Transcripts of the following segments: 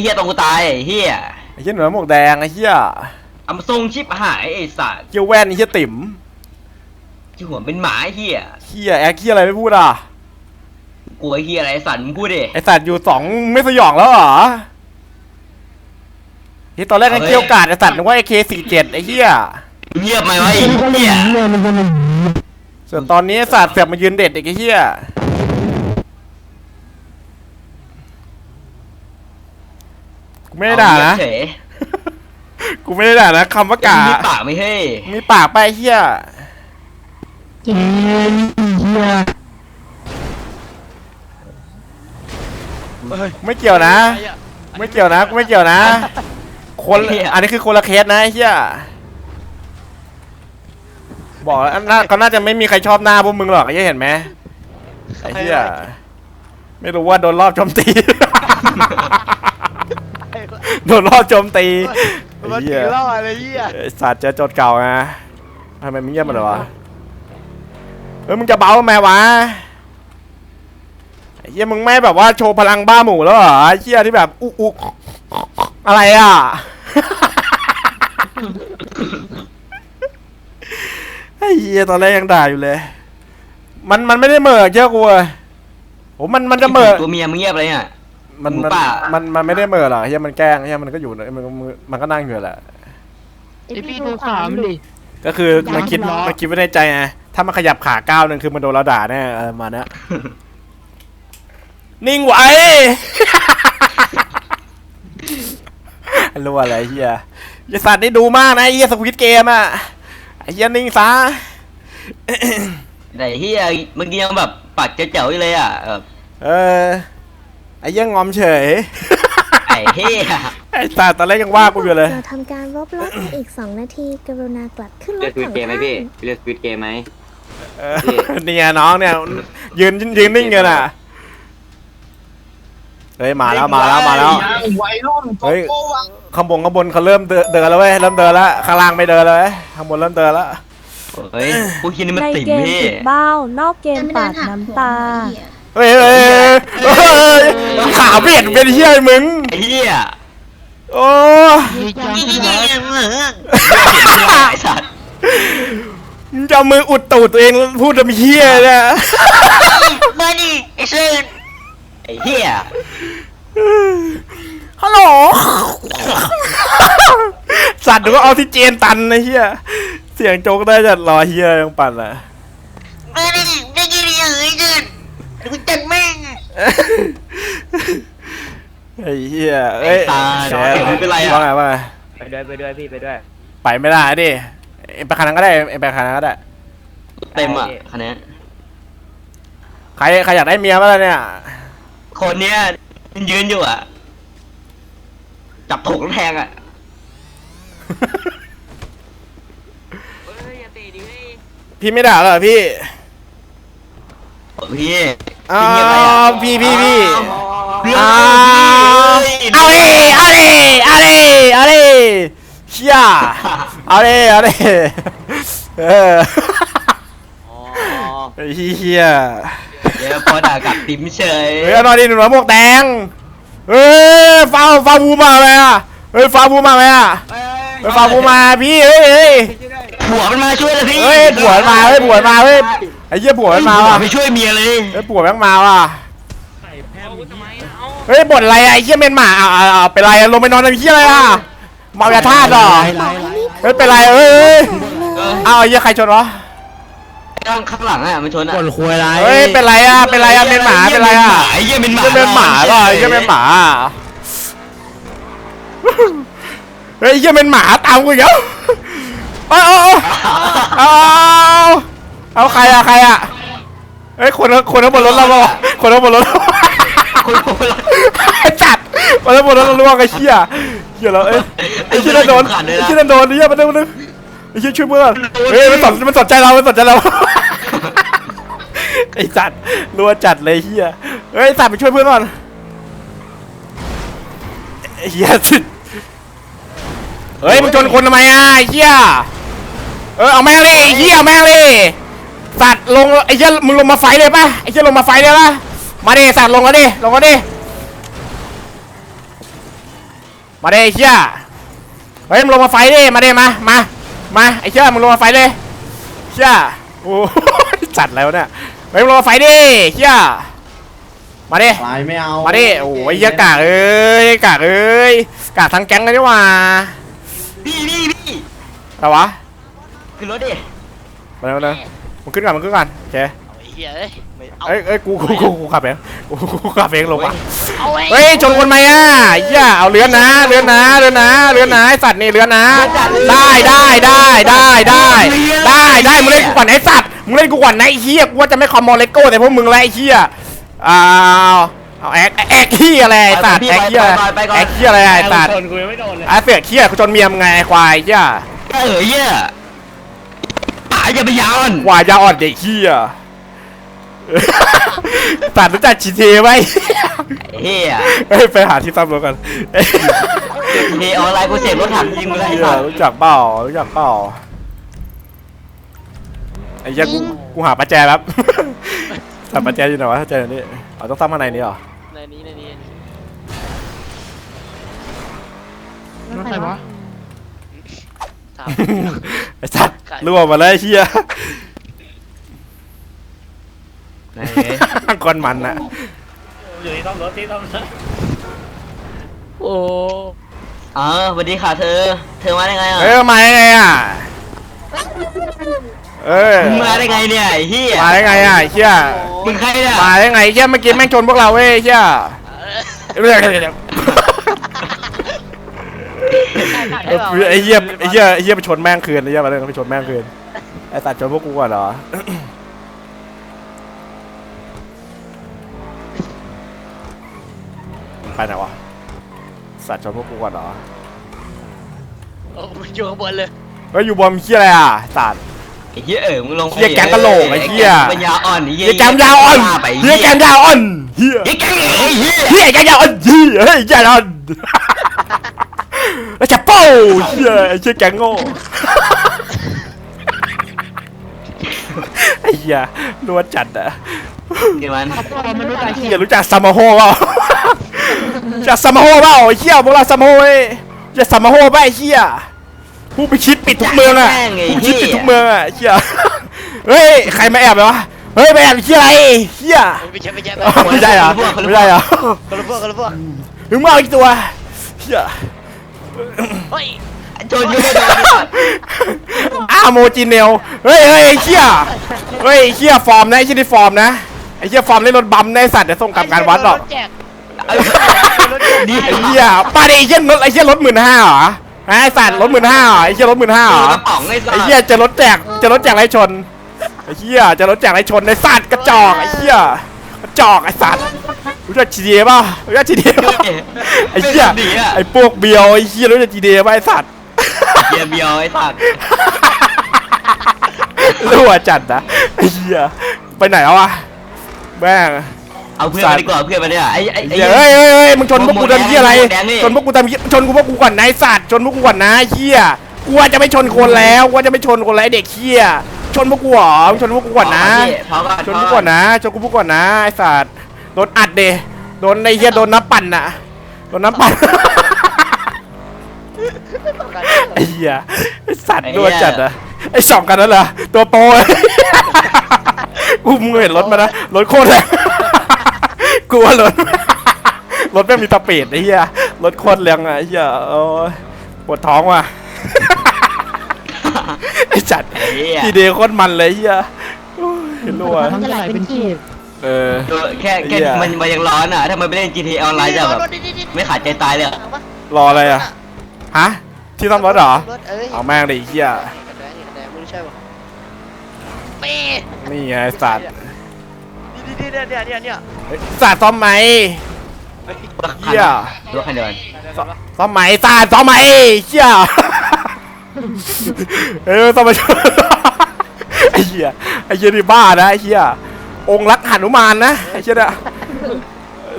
เฮียตรงกูตายไอ้เฮียไอ้เหี้ยหนูหมวกแดงไอ้เหี้ยอัมทรงชิบหายไอ้สัตว์เหี้ยแว่นไอ้เหี้ยติ๋มที่หัวเป็นหมาไอ้เฮียเหี้ยแอคเหี้ยอะไรไม่พูดอะกลัวไอ้เฮียอะไรไอ้สัตว์มึงพูดดิ ไอสัตว์อยู่สองไม่สยองแล้วเหรอที่ตอนแรกไอ้เกี่ยวกาดไอสัตว์นึกว่าไอเคสี่เจ็ดไอ้เหี้ยเงียบไหมวะไอ้เฮียส่วนตอนนี้ไอ้สัตว์เสือกมายืนเด็ดอีกไอ้เหี้ย ไม่ได้ด่านะ เอเฉยกูไม่ได้ด่านะคำว่ากา มีปากไหม่เฮ้ยมีปากไปไอ้เหี้ยไม่เกี่ยวนะ ไม่เกี่ยวนะกูไม่เกี่ยวนะ คนอันนี้คือคนละเคสนะไอ้เหี้ยบอกแล้วน่าก็น่าจะไม่มีใครชอบหน้าพวกมึงหรอกไอ้เหี้ยเห็นไหมไอ้เหี้ยไม่รู้ว่าโดนรอบโจมตี โดนรอบโจมตีไอ้มันเหี้ถืยอเหล่าอะไรเหี้ยไอ้สัตว์เจอโจทย์เก่าไงทำไมมึงเงียบมาเลยวะเฮ้ยมึงจะเบาทำไมวะไอ้เหี้ยมึงไม่แบบว่าโชว์พลังบ้าหมูแล้วเหรอไอ้เหี้ยที่แบบอุ๊อุ๊อะไรอะ ไอ้เหี้ยตอนแรกยังด่าอยู่เลย มันมันไม่ได้เหม่อเชื่อกูเลยโหมันมันจะเหม่อตัวเมียมึงเงียบเลยเนี่ย มันหมูมันป่ามันมันไม่ได้เหม่อหรอกเฮียมันแกล้งเฮียมันก็อยู่มันมันมันก็นั่งอยู่แหละ ไอพี่ดูขามดิ ก็คือมันคิดเหรอมันคิดไว้ในใจไงถ้ามันขยับขาก้าวหนึ่งคือมันโดนเราด่าแน่เออมาเนี้ย นิ่งไว้ รู้อะไรเฮียไอสัตว์นี่ดูมากนะไอ้เฮียสควิตเกมอะไอเฮียนิ่งซะ แต่เฮียเมื่อกี้ยังแบบปัดเจ๋วๆอยู่เลยอะแบบเออไอเฮียงอมเฉย ไอ้เฮียไอสัตว์ตอนแรกยังว่ากูอยู่เลยเราทำการรบรถในอีก 2 นาที กรุณากลับขึ้นรเลือถกสวิขตองเกมไหมท่านพี่เลือกสวิตเกมไหม เออเนี่ยน้องเนี่ย ยืนยืนนิ่งกันอะ เฮ้ยมาแล้วมาแล้วมาแล้ว วัยรุ่นโกเฮ้ยโก้วังข้างบนข้างบนเขาเริ่มเดินเดินแล้วเว้ยเริ่มเดินแล้วข้างล่างไม่เดินเลยเว้ยข้างบนเริ่มเดินแล้วเฮ้ยพวกคิดนี่มันในติ่มเกมพี่ ติดเบ้านอกเกมปาดน้ำตาเฮ้ย เฮ้ยเฮ้ยเฮ้ยขาเบียดเป็นเฮียมึงไอ้เฮียโอ้มีจังไอ้สัตว์มึงจะเอามืออุดตูดตัวเองแล้วพูดทำเฮียเนี่ยมาดิไอ้เชิญไอ้เฮียฮัลโหลสัตว์ดูว่าออกซิเจนตันนะเฮียเสียงโจ๊กได้จัดรอเฮียยังปั่นอะมาดิไม่กินเอ้ยเชิญกูจัดแม่ง ไอ้เหี้ยเอ้ยไอ้ตาแชไม่เป็นไรอะ ว่าไงว่าไงไปด้วยไปด้วยพี่ไปด้วย ไปไม่ได้ดิเอ็มไปคันนั้นก็ได้เอ็มไปคันนั้นก็ได้ เต็มอะคันนี้ใครใครอยากได้เมียบ้างล่ะเนี่ย คนเนี้ยยืนอยู่อะ จับถกแล้วแทงอะพี่ไม่ด่าเหรอพี่พี่อ้าพี่เงียบอะไร อะวพี่พี่พี่พี่อ้าเอาวเอาดิเอาดิเอาดิเอาดิเชี่ยเอาดิเอาดิเออไอ้เหี้ยเดี๋ยวพอด่ากลับติมเฉยเฮ้ยเอาหน่อยดิหนุ่มหมวกแดงเฮ้ยฟาวฟาวบูมาไหมอะเฮ้ยฟาวบูมาไหมอะเฮ้ยฟาวบูมาพี่เฮ้ยเฮ้ยผัวมันมาช่วยเลยพี่เฮ้ยบวชมาเฮ้ยบวชมาเฮ้ย ไอ้เหี้ยบวชมันมาผัวว่ะไปช่วยเมียเลยเฮ้ยบวชแม่งมาว่ะเฮ้ยบ่นอะไรอะไอ้เหี้ยเมนหมาเอาเอาเอาเป็นไรอะลงไปนอนในเหี้ยอะไรอะเมายาธาตุเหรอเฮ้ยเป็นไรเฮ้ยเฮ้ยเออเอาไอ้เหี้ยใครชนวะข้างข้างหลังอะมันชนอะคนคุยอะไรเฮ้ยเป็นไรอะเป็นไรอะเมนหมาเป็นไรอะไอ้เหี้ยเป็นหมาไอ้เหี้ยเป็นหมาเหรอไอ้เหี้ยเป็นหมาเฮ้ยไอ้เหี้ยเป็นหมาตามกูอีกแล้วเอาเอาเอาเอา เอาใครอะใครอะเฮ้ยคนคนข้างบนรถเราบอกคนข้างบนรถเราคนโคตรจัดมาแล้วหมดแล้วล่วงไอ้เชี่ยเหี้ยแล้วเอ้ยไอ้เชี่ยนั่นโดนไอ้เชี่ยนั่นโดนไอ้เชี่ยมันโดนมันโดนไอ้เชี่ยช่วยเพื่อนเฮ้ยมันสนมันสนใจเรามันสนใจเราไอ้จัดรัวจัดเลยเฮียเฮ้ยสัตว์ไปช่วยเพื่อนก่อนไอ้เฮียสิเฮ้ยมึงชนคนทำไมอะไอ้เฮียเออเอาแม่งเลยไอ้เฮียเอาแม่งเลย สัตว์ลงไอ้เฮียมึงลงมาไฟเลยป่ะไอ้เฮียลงมาไฟเลยป่ะมาดิสัตว์ลงมาดิลงมาดิมาดิไอ้เชี่ยเฮ้ยมึงลงมาไฟดิมาดิมามามาไอ้เชี่ยมึงลงมาไฟเลยเชี่ยโอ้จัดแล้วเนี่ยเฮ้ยมึงลงมาไฟดิเชี่ยมาดิลายไม่เอามาดิโอ้ยเหี้ยกากเอ้ยกากเอ้ยกากทั้งแก๊งเลยนี่หว่าพี่พี่พี่อะไรวะขึ้นรถดิมาเลยมาเลย มึงขึ้นก่อนมึงขึ้นก่อนโอเคไอ้เหี้ยเอ้ยไม่เอาเอ้ยเอ้ยกูกูกูกูขับเองกูกูขับเองลงมาเอาไว้เฮ้ยชนคนไหมอะเหี้ยเอาเรือนนะเรือนนะเรือนนะเรือนนะไอสัตว์นี่เรือนนะ ได้ได้ได้ได้ได้ได้ได้มึงเล่นกูก่อนไอสัตว์มึงเล่นกูก่อนนะไอ้เหี้ยกูว่าจะไม่คอมมอลเลโก้แต่พวกมึงแล้วไอ้เหี้ยอ้าวเอาแอกแอกเหี้ยอะไรไอ้สัตว์แอกเหี้ยแอกเหี้ยอะไรไอ้สัตว์โดนกูยังไม่โดนเลยไอ้เสือกเหี้ยกูจนเมียมงไงไอ้ควายเหี้ย เออเหี้ยตาย อย่าไปยาวมันควายยาอ่อนเด็กเหี้ยสัตว์รู้จักจีเทไหมเฮียเฮ้ยไปหาที่ซ่อมรถกันเฮออนไลน์กูเสพรถถังยิงมาเลยเหี้ยรู้จักเปล่ารู้จักเปล่าไอ้เหี้ยกูกูหาประแจแล้วหาประแจอยู่ไหนวะประแจอยู่นี่อ๋อต้องซ่อมข้างในนี้เหรอในนี้ในนี้รถใครวะ ถาม ไอ้สัตว์รั่วมาเลยไอ้เหี้ยไหนก้อนมันอะอยู่ที่ต้องรถที่ต้องรถโอ้อ๋อสวัสดีค่ะเธอ เธอมาได้ไงอะเอ้ยมาได้ไงอะเอ้ยมึงมาได้ไงเนี่ยไอ้เฮียมาได้ไงอะไอ้เหี้ยมึงใครเนี่ยมาได้ไงไอ้เหี้ยเมื่อกี้แม่งชนพวกเราเว้ยไอ้เหี้ยเรื่อง อะไรเนี่ยไอ้เหี้ยไอ้เหี้ยไอ้เหี้ยไปชนแม่งคืนไอ้เหี้ยมาเรื่องไปชนแม่งคืนไอ้ตัดชนพวกกูก่อนเหรอไปไหนวะสัตว์ชนพวกกูก่อนเหรอโอ้มันอยู่ข้างบนเลยเฮ้ยอยู่บนเหี้ยอะไรอะสัตว์ ไอ้เฮียเออมึงลงเหี้ยแก๊งกะโหลกไอ้เหี้ยปัญญาอ่อนไอ้เฮียเหี้ยแกมยาวอ่อนไปเหี้ยแกมยาวอ่อนเหี้ยเฮียแก๊งไอ้เฮียเฮียแกยาวอ่อนเฮียเฮ้ยแกยาวอ่อน แล้วจะเป้าเฮียไอ้เชี่ยแกงโง่ไอ้เหี้ยรัวจัดอะเดี๋ยวมันตัวมนุษย์ตาเฮีเขียรู้จักซัมมาโฮเปล่าจักซัมมาโฮเปล่าไอ้เฮียพวกเราซัมมาโฮเว้ยจะซัมมาโฮป่ะไอ้เฮียผู้ไปชิดปิดทุกเมืองอะผู้ไปชิดปิดทุกเมืองอะไอ้เฮียเฮ้ยใครมาแอบไปวะเฮ้ยไปแอบเฮียอะไรเฮียไม่ใช่ไม่ใช่ไม่ได้เหรอไม่ได้เหรอคนละพวกคนละพวกมึงมาเอาอีกตัวเฮีย เฮ้ยโจนยูไม่โดนด้วยอ้าวโมจิเนลเฮ้ยเฮ้ยไอ้เชี่ยเฮ้ยไอ้เชี่ยฟอร์มนะไอ้เชี่ยนี่ฟอร์มนะไอ้เชี่ยฟอร์มเล่นรถบัมป์นะไอ้สัตว์เดี๋ยวส่งกลับการวัดหรอกแจกดีไอ้เหี้ยป้าดิไอ้เชี่ยรถไอ้เชี่ยรถหมื่นห้าเหรอฮะไอ้สัตว์รถหมื่นห้าเหรอไอ้เชี่ยรถหมื่นห้าเหรอ กระป๋องไอ้สัไอ้สเชี่ยจะรถแจกจะรถแจกไรชนไอ้เชี่ยจะรถแจกไรชนไอ้สัตว์กระจอกไอ้เชี่ยกระจอกไอ้สัตว์ รู้จักจีเดียป่ะรู้จักจีเดียป่ะไอ้เชี่ยไอ้พวกเบียวไอ้เชี่ยรู้จักจีเดียป่ะไอ้สัตว์เบียร์เบียวไอ้สัสรั่วจัดนะไอ้เหี้ยไปไหนแล้ววะแม่ง เอาเพื่อนมาดีกว่าเพื่อนมาเนี่ยไอ้ไอ้ไอ้ เหี้ยเฮ้ยเฮ้ยเฮ้ยมึงชนพวกกูทำเหี้ยอะไร แดงนี่ ชนพวกกูทำเหี้ยชนกูพวกกูก่อนนายสัตว์ชนพวกกูก่อนนะไอ้เหี้ยกูว่าจะไม่ชนคนแล้วกูว่าจะไม่ชนคนแล้วไอ้เด็กเหี้ยชนพวกกูเหรอมึงชนพวกกูก่อนนะ พอก่อนชนพวกกูก่อนนะชนกูพวกกูก่อนนะไอ้สัตว์ โดนอัดเดโดนไอ้เหี้ยโดนน้ำปั่นน่ะโดนน้ำปั่นไอ้เหี้ยไอ้สัตว์รั่วจัดอะไอ้สองกันนั่นเหรอตัวโปรเลย กูมึงเห็นรถมานะรถโคตรแรงกูว่ารถ รถแม่งมีตะเปีดไอ้เหี้ยรถโคตรแรงอะไอ้เหี้ยโอ้ยปวดท้องว่ะ ไอ้จัดไอ้เหี้ย ทีเดย์โคตรมันเลยไอ้เหี้ยโอ้ยรั่ว มันไหลเป็นขีด เออตัวแค่แค่ไอ้เหี้ย มันมันยังร้อนอะถ้ามันไปเล่น GTA ออนไลน์จะแบบไม่ขาดใจตายเลยอะรออะไรอะฮะ ที่ซ่อมรถเหรอรถเอ้ยเอาแม่งเลยไอ้เหี้ยแดงแดงไม่ใช่ป่ะเป้นี่ไงไอ้สัตว์นี่เนี่ยเนี่ยเนี่ยเนี่ยเฮ้ยสัตว์ซ่อมไหมเหี้ยรถคันเดียวกันซ่อมไหมสัตว์ซ่อมไหมเหี้ยเออซ่อมมาช่วยไอ้เหี้ยไอ้เหี้ยนี่บ้านะไอ้เหี้ย องค์รักหนุมานนะไอ้เหี้ยเนี่ย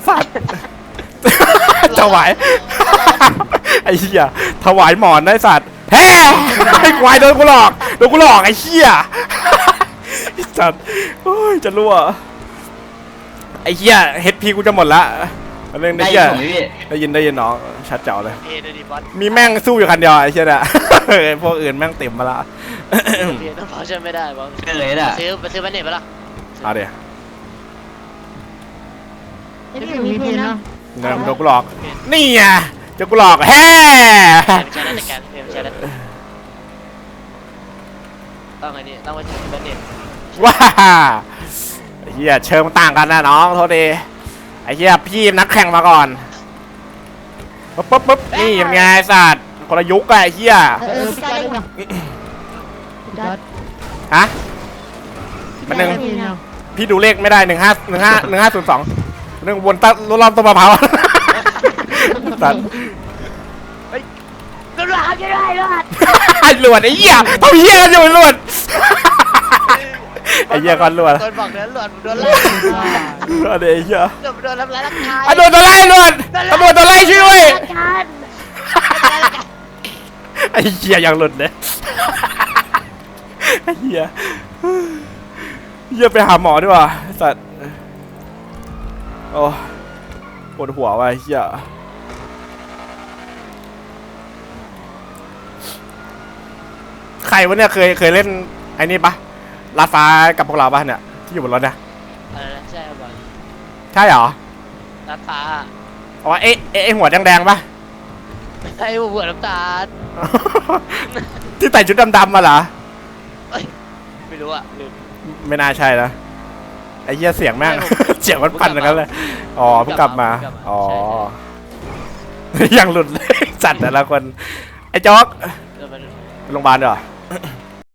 สัตว์ ถวายไอ้เหี้ยถวายหมอนนะไอ้สัตว์แฮ่ไอ้ควายโดนกูหลอกโดนกูหลอกไอ้เหี้ยไอ้สัตว์โอ้ยจะรั่วไอ้เหี้ยเฮดพีกูจะหมดละเออันนึงได้ได้ยิยินนผมไหมพี่ ได้ยินได้ยินน้องชัดเจ๋วเลย เอ็นดีบอสมีแม่งสู้อยู่คันเดียวไอ้เชี่ยน่ะไอ้พวกอื่นแม่งเต็มมาละเอ็นน้ำพอช่วยไม่ได้บอสเฉลยน่ะ ซื้อไปซื้อแบนเน็ตไปละ เอาเดี๋ยวไอ้พี่มีเพลงนะเงินโดนกูหลอก นี่ไงเจะกูหลอกแฮ่ใช้ได้แต่แกนใช้ได้ต้องไงนี่ต้องไปซื้อแบนเน็ตว้าไอ้เฮียเชิงมันต่างกันนะน้องโทษดีไอ้เฮียพี่นักแข่งมาก่อนปุ๊บปุ๊บปุ๊บนี่เป็นไงไอ้สัตว์คนละยุคอะไอ้เฮียเออพี่จอร์ดได้ปะพี่จอร์ดฮะมันหนึ่ง พี่จอร์ดได้เพลงยังพี่ดูเลขไม่ได้หนึ่งห้าหนึ่งห้าหนึ่งห้าศูนย์สองหนึ่งวนตั้งรอบต้นมะพร้าวสัตว์ก็ร้านจะได้รอดไอ้หลวดไอ้เหี้ยเท่าเหี้ยกันอยู่ไอ้หลวดไอ้เหี้ยก่อนหลวดโดนบอกเนื้อหลวดโดนไล่หลวดไอ้เหี้ยโดนทำร้ายร่างกายไอ้โดนตัวไล่หลวดตำรวจตัวไล่ช่วยด้วยไอ้เหี้ยยังหลุดเลยไอ้เหี้ย เหี้ยไปหาหมอดีกว่าไอ้สัตว์โอ้ปวดหัวว่ะไอ้เหี้ยใครวะเนี่ยเคยเคยเล่นไอ้นี่ปะลาดฟ้ากับพวกเราปะเนี่ยที่อยู่บนรถเนี่ยอะไรนะใช่บอลใช่เหรอน้ำตาอ๋อเอ๊ะเอ๊ะไอ้หัวแดงๆปะ ไอ้หัวน้ำตาลที่ใส่ชุดดำๆมาเหรอไม่รู้อะลืม ไม่น่าใช่นะไอ้เหี้ยเสียงแม่ง ไม่ผม เสียงมันปั่นอย่างนั้นเลย อ๋อเพิ่งกลับมา เพิ่งกลับมาอ๋อ ใช่ ยังหลุดเลยจัดแต่ละคน ไอ้จ๊อกเดี๋ยวมันไปโรงพยาบาลดีกว่า